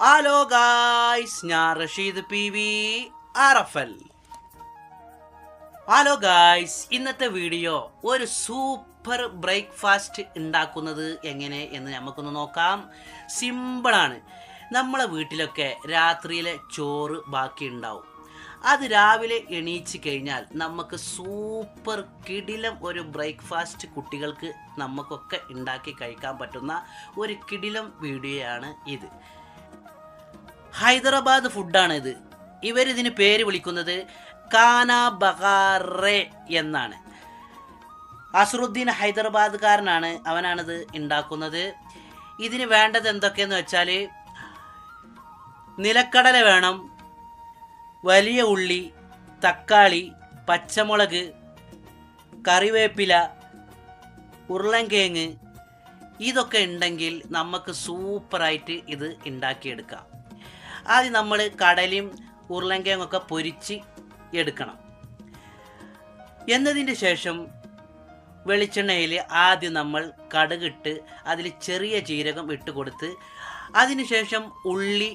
Hello guys ഞാൻ Rasheed P V R F L hello guys ഇന്നത്തെ video ഒരു super breakfast ഉണ്ടാക്കുന്നത് എങ്ങനെ എന്ന് നമുക്കൊന്ന് നോക്കാം. സിമ്പിളാണ് നമ്മളെ വീട്ടിലൊക്കെ രാത്രിയിലെ ചോറ് ബാക്കി ഉണ്ടാവും. അത് രാവിലെ എണീച്ച് കഴിഞ്ഞാൽ നമുക്ക് സൂപ്പർ കിടിലം ഒരു ബ്രേക്ക്ഫാസ്റ്റ് കുട്ടികൾക്ക് നമുക്കൊക്കെ ഉണ്ടാക്കി കഴിക്കാൻ പറ്റുന്ന ഒരു കിടിലം വീഡിയോയാണ് ഇത്. ഹൈദരാബാദ് ഫുഡാണ് ഇത് ഇവരിതിന് പേര് വിളിക്കുന്നത് കാന ബഹാറെ എന്നാണ്. അസറുദ്ദീൻ ഹൈദരാബാദ്കാരനാണ് അവനാണിത് ഉണ്ടാക്കുന്നത് ഇതിന് വേണ്ടത് എന്തൊക്കെയെന്ന് വെച്ചാൽ നിലക്കടല വേണം വലിയ ഉള്ളി തക്കാളി പച്ചമുളക് കറിവേപ്പില ഉരുളൻകിഴങ്ങ് ഇതൊക്കെ ഉണ്ടെങ്കിൽ നമുക്ക് സൂപ്പറായിട്ട് ഇത് ഉണ്ടാക്കിയെടുക്കാം ആദ്യം നമ്മൾ കടലയും ഉരുളങ്കയും ഒക്കെ പൊരിച്ച് എടുക്കണം. എന്നതിന്റെ ശേഷം വെളിച്ചെണ്ണയിൽ ആദ്യം നമ്മൾ കടുകിട്ട് അതിൽ ചെറിയ ജീരകം ഇട്ട് കൊടുത്ത് അതിനുശേഷം ഉള്ളി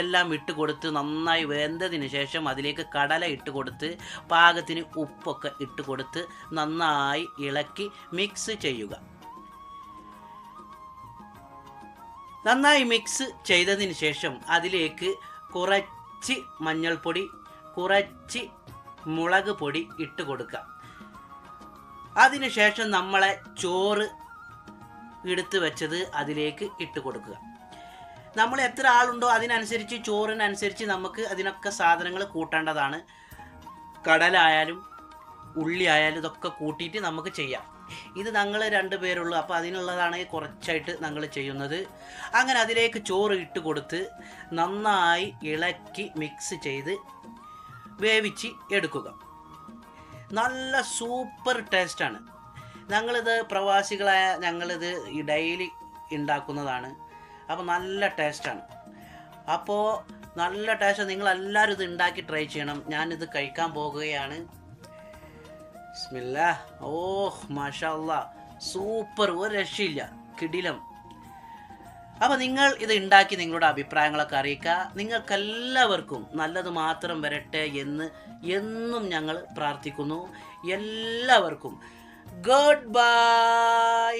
എല്ലാം ഇട്ട് കൊടുത്ത് നന്നായി വെന്തതിന് ശേഷം അതിലേക്ക് കടല ഇട്ട് കൊടുത്ത് പാകത്തിന് ഉപ്പൊക്കെ ഇട്ട് കൊടുത്ത് നന്നായി ഇളക്കി മിക്സ് ചെയ്യുക. നന്നായി മിക്സ് ചെയ്തതിന് ശേഷം അതിലേക്ക് കുറച്ച് മഞ്ഞൾപ്പൊടി കുറച്ച് മുളക് പൊടി ഇട്ട് കൊടുക്കുക. അതിനുശേഷം നമ്മളെ ചോറ് എടുത്ത് വെച്ചത് അതിലേക്ക് ഇട്ട് കൊടുക്കുക. നമ്മൾ എത്ര ആളുണ്ടോ അതിനനുസരിച്ച് ചോറിനനുസരിച്ച് നമുക്ക് അതിനൊക്കെ സാധനങ്ങൾ കൂട്ടേണ്ടതാണ്. കടലായാലും ഉള്ളി ആയാലും ഇതൊക്കെ കൂട്ടിയിട്ട് നമുക്ക് ചെയ്യാം. ഇത് ഞങ്ങൾ രണ്ട് പേരുള്ളൂ. അപ്പോൾ അതിനുള്ളതാണ് കുറച്ചായിട്ട് ഞങ്ങൾ ചെയ്യുന്നത്. അങ്ങനെ അതിലേക്ക് ചോറ് ഇട്ട് കൊടുത്ത് നന്നായി ഇളക്കി മിക്സ് ചെയ്ത് വേവിച്ച് എടുക്കുക. നല്ല സൂപ്പർ ടേസ്റ്റാണ് ഞങ്ങളിത് പ്രവാസികളായ ഞങ്ങളിത് ഡെയിലി ഉണ്ടാക്കുന്നതാണ് അപ്പോൾ നല്ല ടേസ്റ്റാണ് അപ്പോൾ നല്ല ടേസ്റ്റ് നിങ്ങളെല്ലാവരും ഇത് ഉണ്ടാക്കി ട്രൈ ചെയ്യണം. ഞാനിത് കഴിക്കാൻ പോകുകയാണ് ബിസ്മില്ലാ. ഓഹ് സൂപ്പർ ഒരു രക്ഷയില്ല. കിടിലം. അപ്പോൾ നിങ്ങൾ ഇത് ഉണ്ടാക്കി നിങ്ങളുടെ അഭിപ്രായങ്ങളൊക്കെ അറിയിക്കുക. നിങ്ങൾക്കെല്ലാവർക്കും നല്ലത് മാത്രം വരട്ടെ എന്ന് എന്നും ഞങ്ങൾ പ്രാർത്ഥിക്കുന്നു. എല്ലാവർക്കും ഗുഡ് ബൈ.